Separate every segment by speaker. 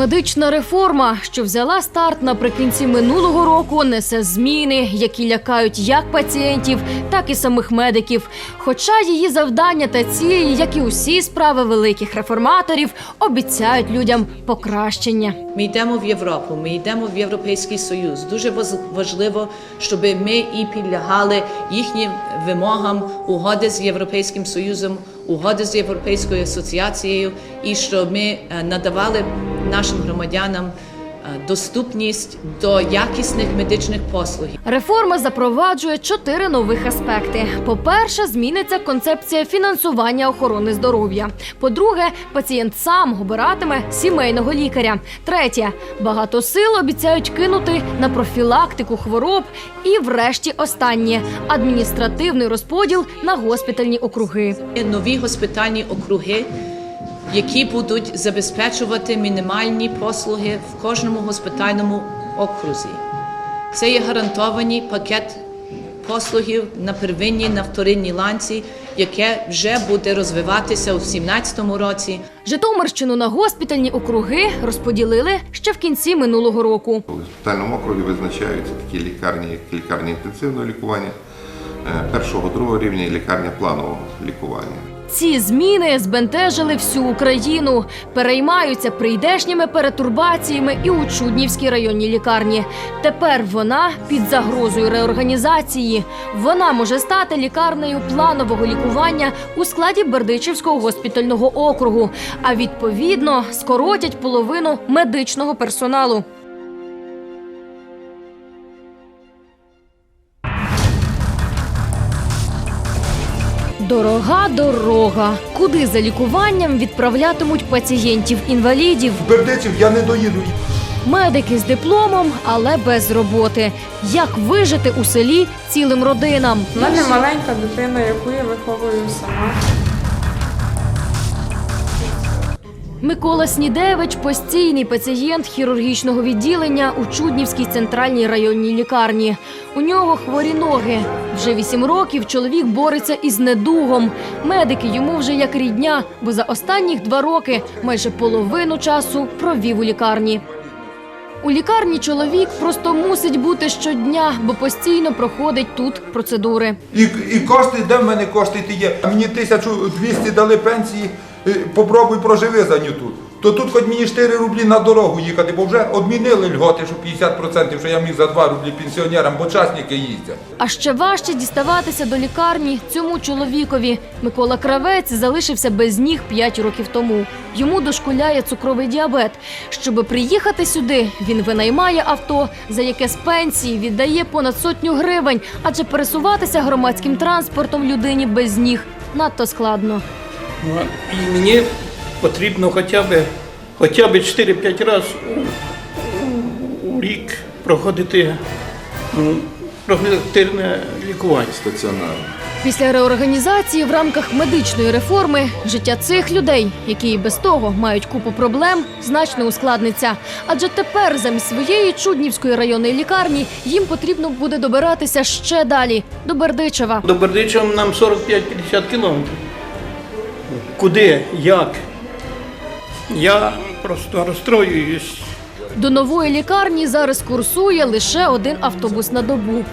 Speaker 1: Медична реформа, що взяла старт наприкінці минулого року, несе зміни, які лякають як пацієнтів, так і самих медиків. Хоча її завдання та цілі, як і усі справи великих реформаторів, обіцяють людям покращення.
Speaker 2: Ми йдемо в Європу, ми йдемо в Європейський Союз. Дуже важливо, щоб ми і підлягали їхнім вимогам угоди з Європейським Союзом, угоди з Європейською асоціацією, і щоб ми е, надавали нашим громадянам е, доступність до якісних медичних послуг.
Speaker 1: Реформа запроваджує чотири нових аспекти. По-перше, зміниться концепція фінансування охорони здоров'я. По-друге, пацієнт сам обиратиме сімейного лікаря. Третє, багато сил обіцяють кинути на профілактику хвороб. І, врешті, останнє адміністративний розподіл на госпітальні округи.
Speaker 2: Нові госпітальні округи, які будуть забезпечувати мінімальні послуги в кожному госпітальному окрузі. Це є гарантований пакет послугів на первинній, на вторинній ланці, яке вже буде розвиватися у 2017 році.
Speaker 1: Житомирщину на госпітальні округи розподілили ще в кінці минулого року.
Speaker 3: У госпітальному округі визначаються такі лікарні, як лікарні інтенсивного лікування, е, першого, другого рівня і лікарня планового лікування.
Speaker 1: Ці зміни збентежили всю Україну, переймаються прийдешніми перетурбаціями і у Чуднівській районній лікарні. Тепер вона під загрозою реорганізації. Вона може стати лікарнею планового лікування у складі Бердичівського госпітального округу, а відповідно скоротять половину медичного персоналу. Дорога дорога. Куди за лікуванням відправлятимуть пацієнтів-інвалідів?
Speaker 4: Бердеців я не доїду.
Speaker 1: Медики з дипломом, але без роботи. Як вижити у селі цілим родинам?
Speaker 5: У мене маленька дитина, яку я виховую сама.
Speaker 1: Микола Снідевич постійний пацієнт хірургічного відділення у Чуднівській центральній районній лікарні. У нього хворі ноги. Вже вісім років чоловік бореться із недугом. Медики йому вже як рідня, бо за останніх два роки майже половину часу провів у лікарні. У лікарні чоловік просто мусить бути щодня, бо постійно проходить тут процедури.
Speaker 4: І, і кошти, де в мене кошти є? Мені 1200 дали пенсії, попробуй проживи за ню тут. То тут хоч мені 4 рублі на дорогу їхати, бо вже одмінили льготи, що 50%, що я міг за 2 рублі пенсіонерам, бо часники їздять.
Speaker 1: А ще важче діставатися до лікарні цьому чоловікові. Микола Кравець залишився без ніг 5 років тому. Йому дошкуляє цукровий діабет. Щоби приїхати сюди, він винаймає авто, за яке з пенсії віддає понад сотню гривень, адже пересуватися громадським транспортом людині без ніг надто складно.
Speaker 6: Ну, І мені потрібно хоча б, хоча б 4-5 разів у, рік проходити м, лікування.
Speaker 3: Стаціонарно.
Speaker 1: Після реорганізації в рамках медичної реформи життя цих людей, які і без того мають купу проблем, значно ускладниться. Адже тепер замість своєї чуднівської районної лікарні їм потрібно буде добиратися ще далі до Бердичева.
Speaker 6: До Бердичева нам 45-50 кілометрів. Куди? Як? Я просто розстроююсь.
Speaker 1: До нової лікарні зараз курсує лише один автобус на добу.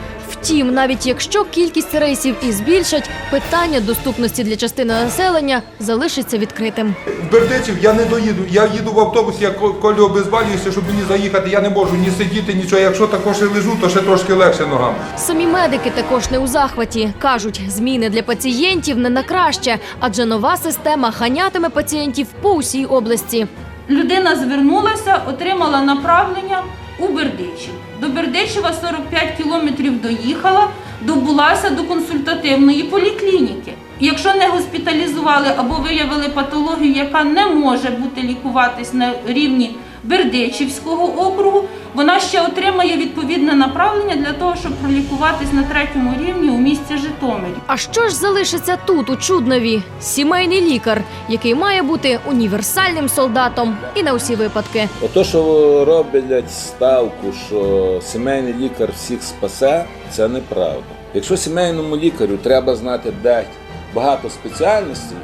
Speaker 1: Втім, навіть якщо кількість рейсів і збільшать, питання доступності для частини населення залишиться відкритим.
Speaker 4: В Бердичів я не доїду. Я їду в автобусі, я ко- коли обезвалююся, щоб мені заїхати, я не можу ні сидіти, нічого. Якщо також і лежу, то ще трошки легше ногам.
Speaker 1: Самі медики також не у захваті. кажуть, зміни для пацієнтів не на краще, адже нова система ганятиме пацієнтів по усій області.
Speaker 7: Людина звернулася, отримала направлення у Бердичів. До Бердичева 45 кілометрів доїхала, добулася до консультативної поліклініки. Якщо не госпіталізували або виявили патологію, яка не може бути лікуватись на рівні Бердичівського округу, вона ще отримає відповідне направлення для того, щоб пролікуватись на третьому рівні у місті Житомирі.
Speaker 1: А що ж залишиться тут, у Чуднові? Сімейний лікар, який має бути універсальним солдатом і на усі випадки.
Speaker 8: Ото, що роблять ставку, що сімейний лікар всіх спасе, це неправда. Якщо сімейному лікарю треба знати 9 багато спеціальностей,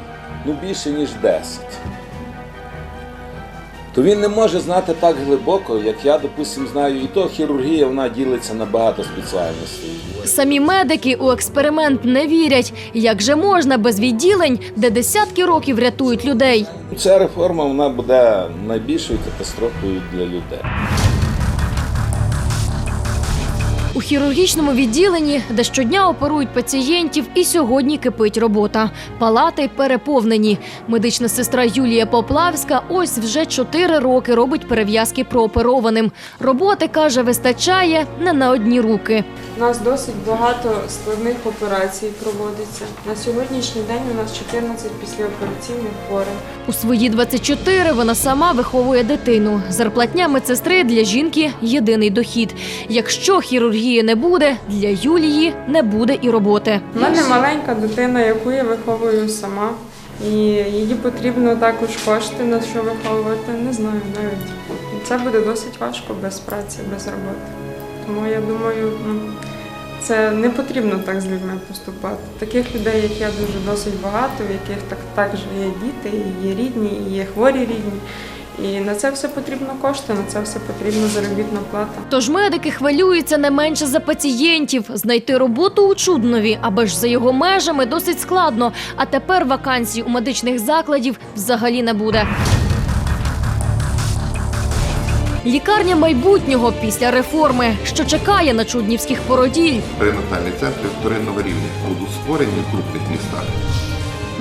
Speaker 8: ну більше ніж 10. То він не може знати так глибоко, як я, допустим, знаю. І то хірургія вона ділиться на багато спеціальностей.
Speaker 1: Самі медики у експеримент не вірять. Як же можна без відділень, де десятки років рятують людей?
Speaker 8: Ця реформа вона буде найбільшою катастрофою для людей.
Speaker 1: Хірургічному відділенні, де щодня оперують пацієнтів, і сьогодні кипить робота. Палати переповнені. Медична сестра Юлія Поплавська ось вже чотири роки робить перев'язки прооперованим. Роботи каже, вистачає не на одні руки.
Speaker 5: У нас досить багато складних операцій проводиться. На сьогоднішній день у нас 14 післяопераційних хворих.
Speaker 1: У свої 24 вона сама виховує дитину. Зарплатня медсестри для жінки єдиний дохід. Якщо хірургії не буде, для Юлії не буде і роботи.
Speaker 5: У мене маленька дитина, яку я виховую сама. І її потрібно також кошти на що виховувати. Не знаю навіть. Це буде досить важко без праці, без роботи. Тому я думаю, ну, це не потрібно так з людьми поступати. Таких людей, як я, дуже досить багато, в яких так також є діти, і є рідні, і є хворі рідні. І на це все потрібно кошти, на це все потрібна заробітна плата.
Speaker 1: Тож медики хвилюються не менше за пацієнтів. Знайти роботу у Чуднові, аби ж за його межами досить складно. А тепер вакансій у медичних закладів взагалі не буде. Лікарня майбутнього після реформи, що чекає на чуднівських породіль.
Speaker 3: Перинатальні центри вторинного рівня будуть створені в крупних містах.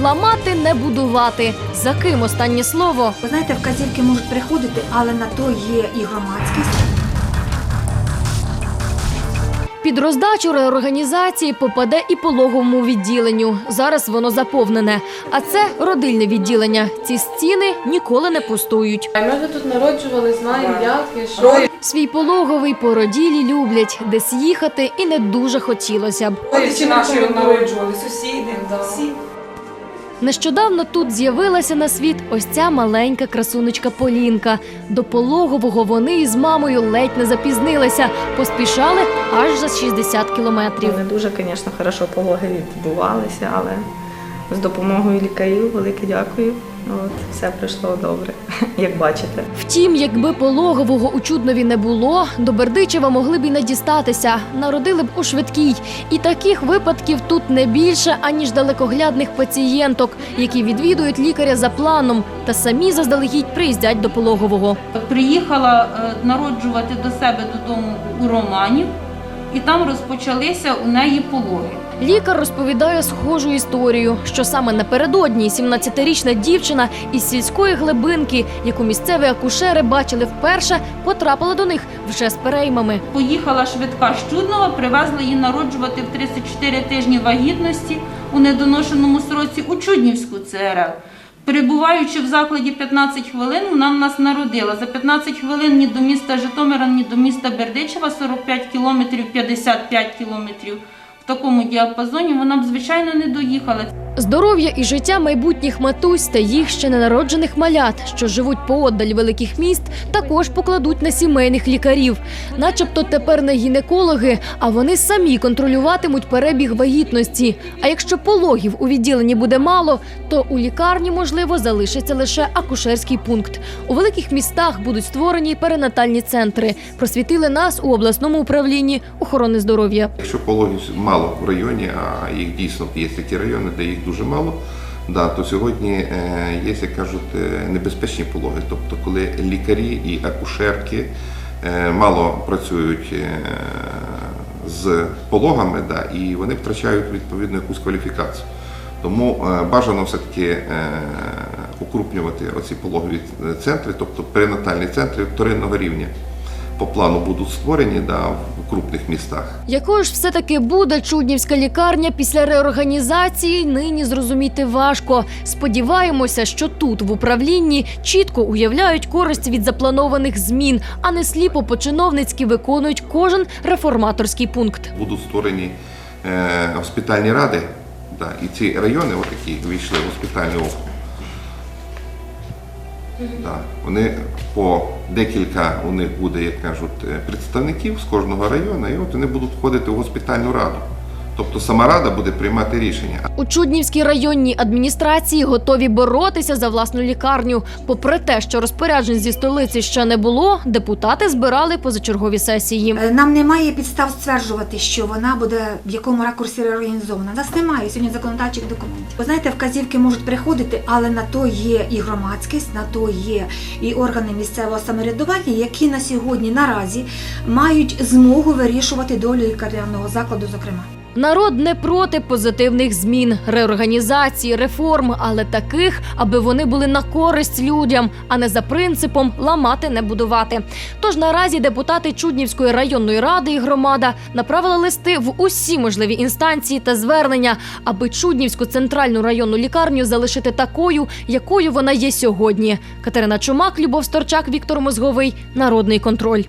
Speaker 1: Ламати не будувати. За ким останнє слово?
Speaker 9: Ви знаєте, вказівки можуть приходити, але на то є і громадськість.
Speaker 1: Під роздачу реорганізації попаде і пологовому відділенню. Зараз воно заповнене. А це родильне відділення. Ці стіни ніколи не пустують.
Speaker 10: Ми вже тут народжували, знаємо, як і що.
Speaker 1: Свій пологовий породілі люблять, десь їхати і не дуже хотілося б.
Speaker 10: Родичі наші народжували, сусіди, всі.
Speaker 1: Нещодавно тут з'явилася на світ ось ця маленька красунечка Полінка. До пологового вони із мамою ледь не запізнилися, поспішали аж за 60 кілометрів.
Speaker 11: Не дуже, звісно, хорошо пологи відбувалися, але з допомогою лікарів велике дякую. От, все пройшло добре, як бачите.
Speaker 1: Втім, якби пологового у Чуднові не було, до Бердичева могли б і не дістатися. Народили б у швидкій. І таких випадків тут не більше, аніж далекоглядних пацієнток, які відвідують лікаря за планом та самі заздалегідь приїздять до пологового.
Speaker 7: Приїхала е, народжувати до себе додому у Романів, і там розпочалися у неї пологи.
Speaker 1: Лікар розповідає схожу історію, що саме напередодні 17-річна дівчина із сільської глибинки, яку місцеві акушери бачили вперше, потрапила до них вже з переймами.
Speaker 7: Поїхала швидка з Чуднова, привезла її народжувати в 34 тижні вагітності у недоношеному сроці у Чуднівську ЦРЛ. Перебуваючи в закладі 15 хвилин, вона в нас народила. За 15 хвилин ні до міста Житомира, ні до міста Бердичева 45 кілометрів, 55 кілометрів. В такому діапазоні вона б, звичайно, не доїхала.
Speaker 1: Здоров'я і життя майбутніх матусь та їх ще ненароджених малят, що живуть поодаль великих міст, також покладуть на сімейних лікарів. Начебто тепер не гінекологи, а вони самі контролюватимуть перебіг вагітності. А якщо пологів у відділенні буде мало, то у лікарні можливо залишиться лише акушерський пункт. У великих містах будуть створені перинатальні центри. Просвітили нас у обласному управлінні охорони здоров'я.
Speaker 3: Якщо пологів мало в районі, а їх дійсно є такі райони, де їх дуже мало, да, то сьогодні е, є, як кажуть, е, небезпечні пологи. Тобто, коли лікарі і акушерки е, мало працюють з пологами, да, і вони втрачають відповідно якусь кваліфікацію. Тому бажано все-таки укрупнювати оці пологові центри, тобто перинатальні центри вторинного рівня. По плану будуть створені да, в крупних містах.
Speaker 1: Якою ж все-таки буде чуднівська лікарня після реорганізації, нині зрозуміти важко. Сподіваємося, що тут в управлінні чітко уявляють користь від запланованих змін, а не сліпо по-чиновницьки виконують кожен реформаторський пункт.
Speaker 3: Будуть створені е, госпітальні ради, да, і ці райони, отакі, війшли в госпітальний округ. Да, вони по декілька у них буде, як кажуть, е, представників з кожного району, і от вони будуть входити в госпітальну раду. Тобто сама рада буде приймати рішення.
Speaker 1: У Чуднівській районній адміністрації готові боротися за власну лікарню. Попри те, що розпоряджень зі столиці ще не було, депутати збирали позачергові сесії.
Speaker 9: Е, Нам немає підстав стверджувати, що вона буде в якому ракурсі реорганізована. У Нас немає сьогодні законодавчих документів. Ви знаєте, вказівки можуть приходити, але на то є і громадськість, на то є і органи місцевого самоврядування, які на сьогодні наразі мають змогу вирішувати долю лікарняного закладу, зокрема.
Speaker 1: Народ не проти позитивних змін, реорганізації, реформ, але таких, аби вони були на користь людям, а не за принципом ламати не будувати. Тож наразі депутати Чуднівської районної ради і громада направили листи в усі можливі інстанції та звернення, аби Чуднівську центральну районну лікарню залишити такою, якою вона є сьогодні. Катерина Чумак, Любов Сторчак, Віктор Мозговий. Народний контроль.